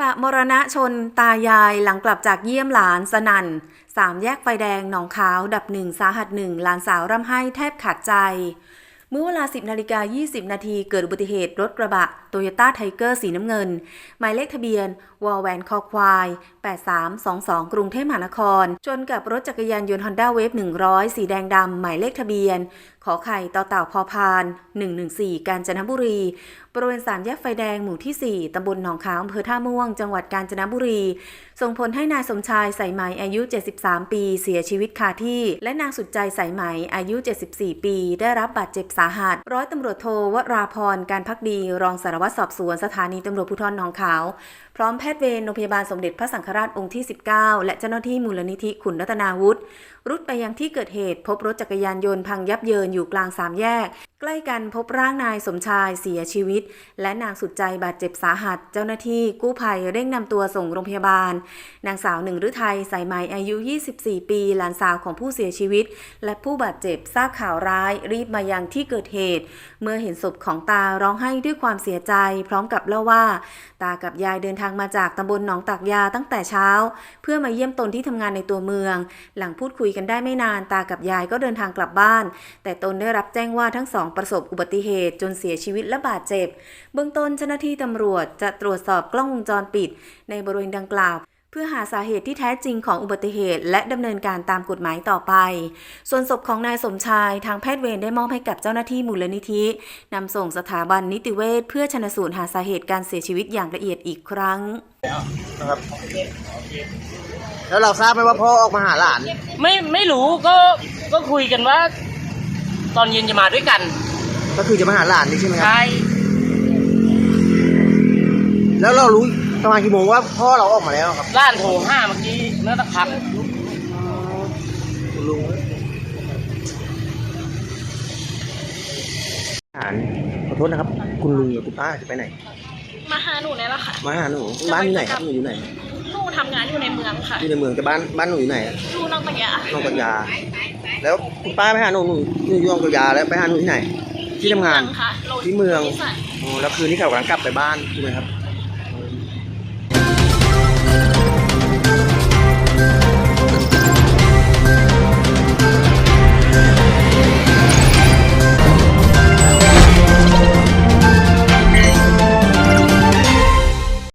กระบะมรณะชนตายายหลังกลับจากเยี่ยมหลานสนัน่นสามแยกไฟแดงหนองขาวดับหนึ่งสาหัสหนึ่งหลานสาวร่ำไห้แทบขาดใจ เมื่อเวลา 10นาฬิกา20 นาทีเกิดอุบัติเหตุรถกระบะ โตโยต้าไทเกอร์สีน้ำเงิน หมายเลขทะเบียนวอลแวนคอควาย 8322 กรุงเทพมหานครชนกับรถจักรยานยนต์ Honda Wave 100 สีแดงดำ หมายเลขทะเบียน ขอไข่ต่อเต่าพอพาน 114 กาญจนบุรี บริเวณสามแยกไฟแดงหมู่ที่ 4ตำบลหนองขาวอำเภอท่าม่วง จังหวัดกาญจนบุรี ส่งผลให้นายสมชายใส่ไหมอายุ 73 ปี เสียชีวิตคาที่ และนางสุดใจใส่ไหมอายุ 74 ปี ได้รับบาดเจ็บสาหัส ร้อยตำรวจโทวราพร การพักดีรองสารวัตรสอบสวนสถานีตำรวจภูธรหนองขาว พร้อมแพทย์เวรโรงพยาบาลสมเด็จพระสังฆราชองค์ที่ 19 และเจ้าหน้าที่มูลนิธิขุนรัตนาวุฒิรุดไปยังที่เกิดเหตุพบรถจักรยานยนต์พังยับเยินอยู่กลางสามแยก ใกล้กันพบร่างนายสมชายเสียชีวิต และนางสุดใจบาดเจ็บสาหัส เจ้าหน้าที่กู้ภัยเร่งนำตัวส่งโรงพยาบาล นางสาวหนึ่งฤทัยสายไหมอายุ 24 ปี หลานสาวของผู้เสียชีวิต และผู้บาดเจ็บทราบข่าวร้าย รีบมายังที่เกิดเหตุ เมื่อเห็นศพของตาร้องไห้ด้วยความเสียใจ พร้อมกับเล่าว่า ตากับยายเดินทางมาจากตำบลหนองตากยาตั้งแต่เช้า เพื่อมาเยี่ยมตนที่ทำงานในตัวเมือง หลังพูดคุยกันได้ไม่นานตากับยายก็เดินทางกลับบ้าน แต่ตนได้รับแจ้งว่าทั้งสองประสบอุบัติเหตุจนเสียชีวิตและบาดเจ็บ เบื้องต้นเจ้าหน้าที่ตำรวจจะตรวจสอบกล้องวงจรปิด ในบริเวณดังกล่าวเพื่อหาสาเหตุที่แท้จริงของอุบัติเหตุ และดำเนินการตามกฎหมายต่อไป ส่วนศพของนายสมชายทางแพทย์เวรได้มอบให้กับเจ้าหน้าที่มูลนิธินำส่งสถาบันนิติเวชเพื่อชนสูตรหาสาเหตุการเสียชีวิตอย่างละเอียดอีกครั้งนะครับแล้วเราทราบไหมว่าพ่อออกมาหาหลาน ไม่ไม่รู้ก็ก็คุยกันว่า ตอนเย็นจะมาด้วยกันก็คือจะมาหาหลานนี่ใช่ไหมครับ ใช่แล้วเรารู้ประมาณกี่โมงว่าพ่อเราออกมาแล้วครับร้านโทรห้าเมื่อกี้เมื่อสักพักคุณลุงหลานขอโทษนะครับ คุณลุงกับคุณป้าจะไปไหน มาหาหนูเนี่ยแหละค่ะ มาหาหนูบ้านอยู่ไหนครับหนูอยู่ไหนหนูทำงานอยู่ในเมืองค่ะ อยู่ในเมืองแต่บ้านบ้านหนูอยู่ไหนอะอยู่นอกตะยานองกัญญา แล้วคุณป้าไปหาหนูหนูหนูอยู่นองกัญญาแล้วไปหาหนูที่ไหน ที่ทำงาน ค่ะโลที่เมืองที่สัน อ๋อแล้วคืนนี้เขากำลังกลับไปบ้านใช่ไหมครับ